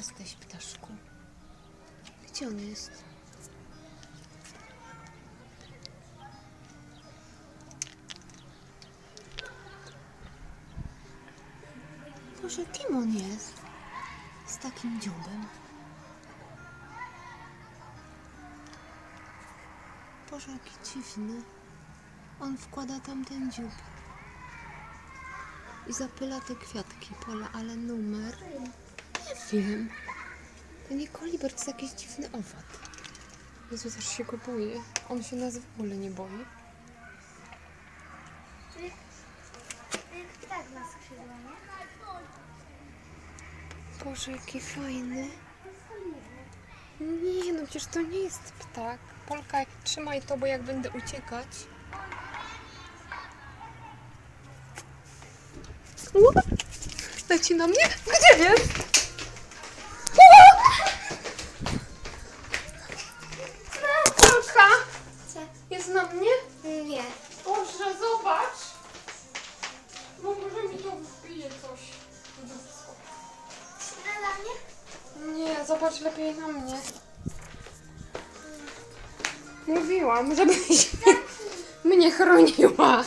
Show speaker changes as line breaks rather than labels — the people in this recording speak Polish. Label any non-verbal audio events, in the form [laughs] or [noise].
jesteś, ptaszku? Gdzie on jest? Boże, kim on jest? Z takim dziubem. Boże, jaki dziwny. On wkłada tam ten dziób. I zapyla te kwiatki pola, ale numer... Wiem. To nie koliber, to jest jakiś dziwny owad. Jezu, aż się go boję. On się nas w ogóle nie boi.
Jak ptak ma skrzydła, nie?
Boże, jaki fajny. Nie, no przecież to nie jest ptak. Polka, trzymaj to, bo jak będę uciekać... Leci na mnie? Gdzie jest?
Co?
Jest na mnie?
Nie.
Boże, zobacz! Bo może mi to wbije coś.
Na mnie?
Nie, zobacz lepiej na mnie. Mówiłam, żebyś [laughs] mnie chroniła.